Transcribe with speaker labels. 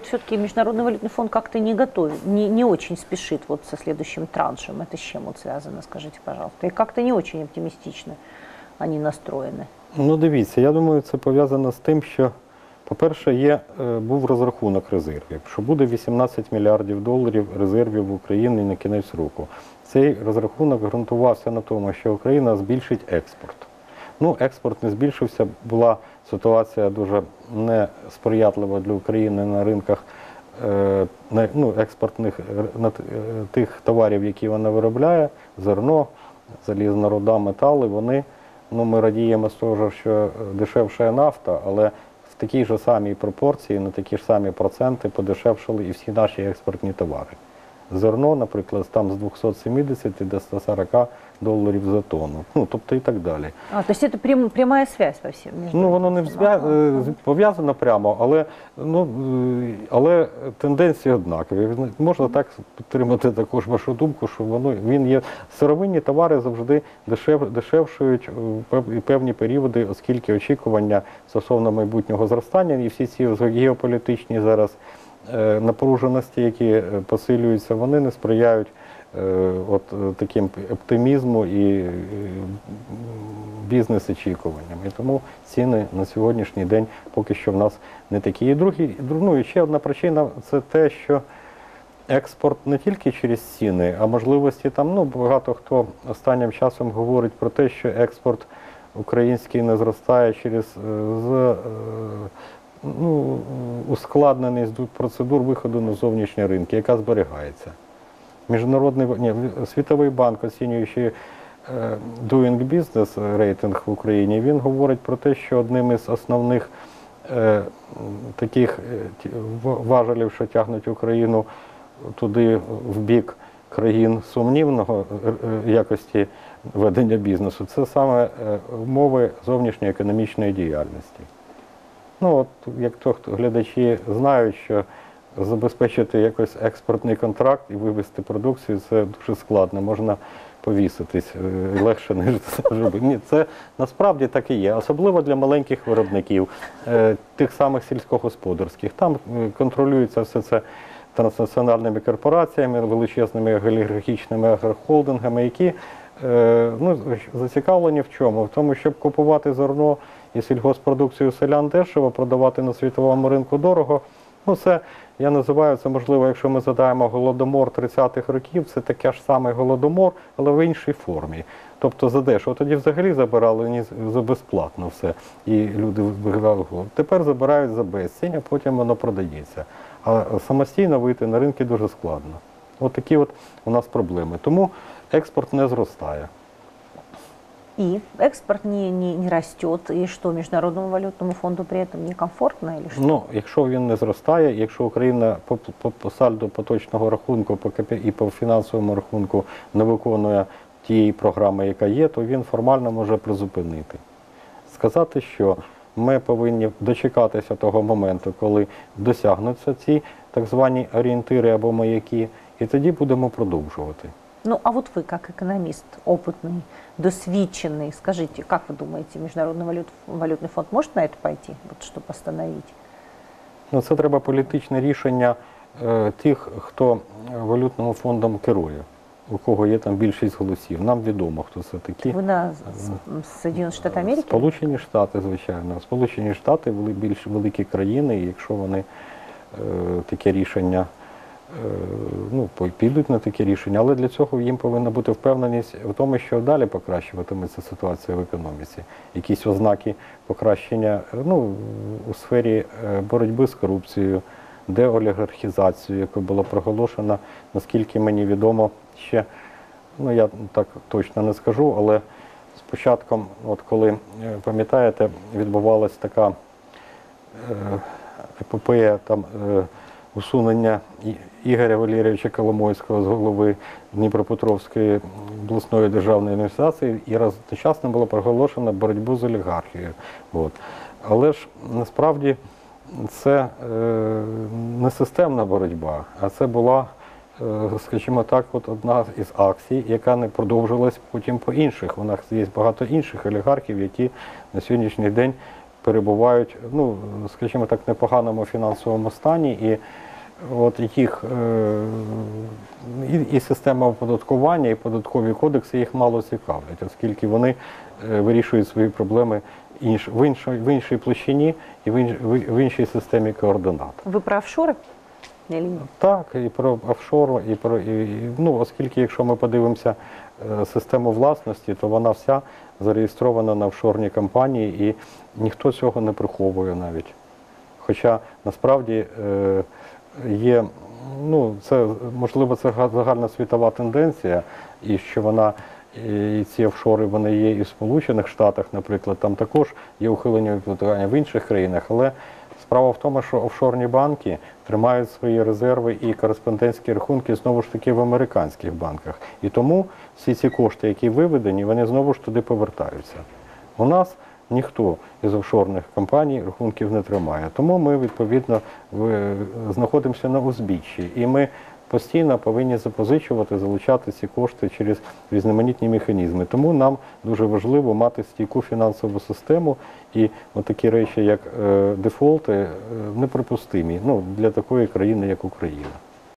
Speaker 1: вот все-таки Международный валютный фонд как-то не готовит, не, не очень спешит вот со следующим траншем. Это с чем вот связано, скажите, пожалуйста? И как-то не очень оптимистично они настроены.
Speaker 2: Ну, дивіться, я думаю, це пов'язано з тим, що, по-перше, є, е, був розрахунок резервів, що буде 18 мільярдів доларів резервів в Україні на кінець року. Цей розрахунок ґрунтувався на тому, що Україна збільшить експорт. Ну, експорт не збільшився, була ситуація дуже несприятлива для України на ринках е, ну, експортних е, е, тих товарів, які вона виробляє, зерно, залізна руда, метали, вони, ну, ми радіємо з того, що дешевша нафта, але в такій же самій пропорції, на такі ж самі проценти подешевшили і всі наші експортні товари. Зерно, наприклад, там з 270 до 140 доларів за тонну. Ну, тобто і так далі.
Speaker 1: А, то есть это прям- прямая связь во всем.
Speaker 2: Ну, воно не е, пов'язано прямо, але, ну, е, але тенденції однакові. Можна так підтримати також вашу думку, що воно він є сировинні товари завжди дешев, дешевшують у певні періоди, оскільки очікування стосовно майбутнього зростання і всі ці геополітичні зараз е, напруженості, які е, посилюються, вони не сприяють е, от е, таким оптимізму і е, бізнес-очікуванням. І тому ціни на сьогоднішній день поки що в нас не такі. І другий, ну, і ще одна причина це те, що експорт не тільки через ціни, а можливості там, ну, багато хто останнім часом говорить про те, що експорт український не зростає через е, е, ну, ускладненість процедур виходу на зовнішні ринки, яка зберігається. Міжнародний ні, Світовий банк, оцінюючи е, Doing Business рейтинг в Україні, він говорить про те, що одним із основних е, таких е, важелів, що тягнуть Україну туди в бік країн сумнівного якості ведення бізнесу, це саме умови зовнішньої економічної діяльності. Ну, от як то глядачі знають, що забезпечити якось експортний контракт і вивезти продукцію це дуже складно. Можна повіситись е, легше, ніж зробити. Ні, це насправді так і є, особливо для маленьких виробників, е, тих самих сільськогосподарських. Там е, контролюється все це транснаціональними корпораціями, величезними олігархічними агрохолдингами, які ну, зацікавлені в чому? В тому, щоб купувати зерно і сільгоспродукцію селян дешево, продавати на світовому ринку дорого. Ну, це я називаю це, можливо, якщо ми задаємо голодомор 30-х років, це таке ж саме голодомор, але в іншій формі. Тобто за дешево. Тоді взагалі забирали за безплатно все, і люди виграли голод. Тепер забирають за безцінь, а потім воно продається. А самостійно вийти на ринки дуже складно. От такі от у нас проблеми. Тому експорт не зростає.
Speaker 1: И экспорт не, не, не растет, и что, Международному валютному фонду при этом некомфортно или что?
Speaker 2: Ну, якщо він не зростає, якщо Україна по, по, по сальдо поточного рахунку по і по фінансовому рахунку не виконує тієї програми, яка є, то він формально може призупинити. Сказати, що ми повинні дочекатися того моменту, коли досягнуться ці так звані орієнтири або маяки, і тоді будемо продовжувати.
Speaker 1: Ну, а вот вы, как экономист, опытный, досвідченный, скажите, как вы думаете, Международный валют, валютный фонд может на это пойти, вот, чтобы остановить?
Speaker 2: Ну, це треба політичне рішення е, тих, хто валютним фондом керує, у кого є там більшість голосів. Нам відомо, хто це такі.
Speaker 1: Вы на с- с Соединенных Штатов Америки?
Speaker 2: Сполучені Штати, звичайно. Сполучені Штати вели більш великі країни, і якщо вони е, таке рішення е, ну, підуть на таке рішення, але для цього їм повинна бути впевненість в тому, що далі покращуватиметься ситуація в економіці. Якісь ознаки покращення е, ну, у сфері е, боротьби з корупцією, деолігархізацією, яка була проголошена, наскільки мені відомо, ще ну я так точно не скажу, але з початком, от коли е, пам'ятаєте, відбувалася така е, епопея там е, усунення Ігоря Валерійовича Коломойського з голови Дніпропетровської обласної державної адміністрації, і одночасно було проголошено боротьбу з олігархією. От. Але ж насправді це е, не системна боротьба, а це була е, скажімо так, от одна із акцій, яка не продовжилась потім по інших. У нас є багато інших олігархів, які на сьогоднішній день перебувають, ну, скажімо так, в непоганому фінансовому стані. І от їх е, і, система оподаткування, і податкові кодекси їх мало цікавлять, оскільки вони е, вирішують свої проблеми в, іншій, площині і в, інш, в іншій системі координат.
Speaker 1: Ви про офшоры? Нет?
Speaker 2: Так, і про офшор, і про і, ну, оскільки, якщо ми подивимося е, систему власності, то вона вся зареєстрована на офшорні компанії, і ніхто цього не приховує навіть. Хоча насправді е, є, ну, це можливо, це загальна світова тенденція, і що вона. І ці офшори вони є і в Сполучених Штатах, наприклад, там також є ухилення від в інших країнах, але Справа в тому, що офшорні банки тримають свої резерви і кореспондентські рахунки знову ж таки в американських банках. І тому всі ці кошти, які виведені, вони знову ж туди повертаються. У нас ніхто із офшорних компаній рахунків не тримає. Тому ми відповідно знаходимося на узбіччі. І ми постійно повинні запозичувати, залучати ці кошти через різноманітні механізми. Тому нам дуже важливо мати стійку фінансову систему, і такі речі, як е, дефолти, е, неприпустимі ну, для такої країни, як Україна.